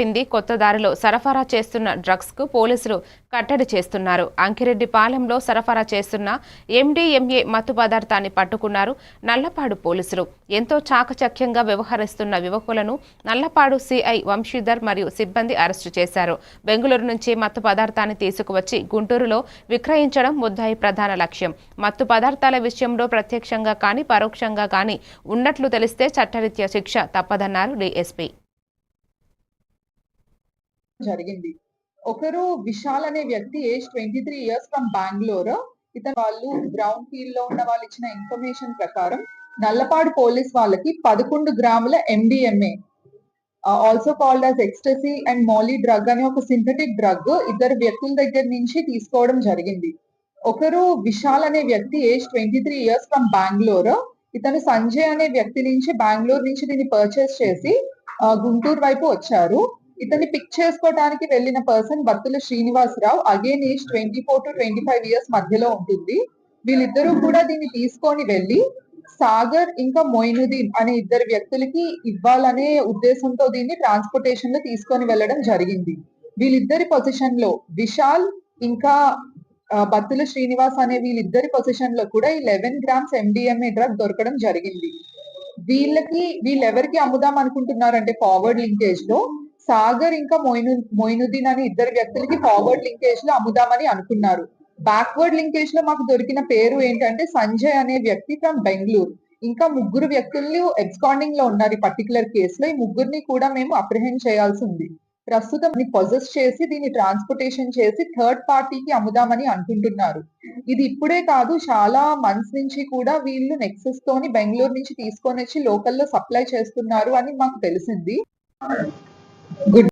చెప్పింది కొత్త దారిలో సరఫరా చేస్తున్న డ్రగ్స్కు పోలీసులు కట్టడి చేస్తున్నారు. అంకిరెడ్డి పాలెంలో సరఫరా చేస్తున్న ఎండీఎంఏ మత్తు పదార్థాన్ని పట్టుకున్నారు నల్లపాడు పోలీసులు. ఎంతో చాకచక్యంగా వ్యవహరిస్తున్న యువకులను నల్లపాడు సిఐ వంశీధర్ మరియు సిబ్బంది అరెస్టు చేశారు. బెంగళూరు నుంచి మత్తు పదార్థాన్ని తీసుకువచ్చి గుంటూరులో విక్రయించడం ముద్దాయి ప్రధాన లక్ష్యం. మత్తు పదార్థాల విషయంలో ప్రత్యక్షంగా కానీ పరోక్షంగా కానీ ఉన్నట్లు తెలిస్తే చట్టరీత్యా శిక్ష తప్పదన్నారు డిఎస్పీ. జరిగింది. ఒకరు విశాల్ అనే వ్యక్తి age twenty three years from Bengaluru. ఇతను వాళ్ళు బ్రౌన్ ఫీల్డ్లో ఉన్న వాళ్ళు ఇచ్చిన ఇన్ఫర్మేషన్ ప్రకారం నల్లపాడు పోలీస్ వాళ్ళకి పదకొండు గ్రాముల MDMA also called as ecstasy and Molly drug అనే ఒక సింథటిక్ డ్రగ్ ఇద్దరు వ్యక్తుల దగ్గర నుంచి తీసుకోవడం జరిగింది. ఒకరు విశాల్ అనే వ్యక్తి age twenty three years from Bengaluru. ఇతను సంజయ్ అనే వ్యక్తి నుంచి బెంగళూరు నుంచి దీన్ని పర్చేస్ చేసి గుంటూరు వైపు వచ్చారు. ఇతన్ని పిక్ చేసుకోవడానికి వెళ్ళిన person Battula Srinivasarao again age twenty four to twenty five years మధ్యలో ఉంటుంది. వీళ్ళిద్దరూ కూడా దీన్ని తీసుకొని వెళ్ళి సాగర్ ఇంకా మొయినుద్దీన్ అనే ఇద్దరు వ్యక్తులకి ఇవ్వాలనే ఉద్దేశంతో దీన్ని ట్రాన్స్పోర్టేషన్లో తీసుకొని వెళ్ళడం జరిగింది. వీళ్ళిద్దరి పొజిషన్లో విశాల్ ఇంకా బత్తుల శ్రీనివాస్ అనే వీళ్ళిద్దరి పొజిషన్లో కూడా ఈ లెవెన్ గ్రామ్స్ ఎండిఎంఏ డ్రగ్ దొరకడం జరిగింది. వీళ్ళకి వీళ్ళెవరికి అమ్ముదాం అనుకుంటున్నారంటే ఫార్వర్డ్ లింకేజ్లో సాగర్ ఇంకా మొయిను మొయినుద్దీన్ అనే ఇద్దరు వ్యక్తులకి ఫార్వర్డ్ లింకేజ్లో అమ్ముదామని అనుకున్నారు. బ్యాక్వర్డ్ లింకేజ్లో మాకు దొరికిన పేరు ఏంటంటే సంజయ్ అనే వ్యక్తి ఫ్రమ్ బెంగళూరు. ఇంకా ముగ్గురు వ్యక్తులు ఎబ్స్కాండింగ్లో ఉన్నారు ఈ పర్టికులర్ కేసులో ఈ ముగ్గురిని కూడా మేము అప్రిహెండ్ చేయాల్సి ఉంది. ప్రస్తుతం పొజెస్ చేసి దీన్ని ట్రాన్స్పోర్టేషన్ చేసి థర్డ్ పార్టీకి అమ్ముదామని అనుకుంటున్నారు. ఇది ఇప్పుడే కాదు చాలా మంత్స్ నుంచి కూడా వీళ్ళు నెక్సెస్ తోని బెంగళూరు నుంచి తీసుకొని వచ్చి లోకల్లో సప్లై చేస్తున్నారు అని మాకు తెలిసింది. good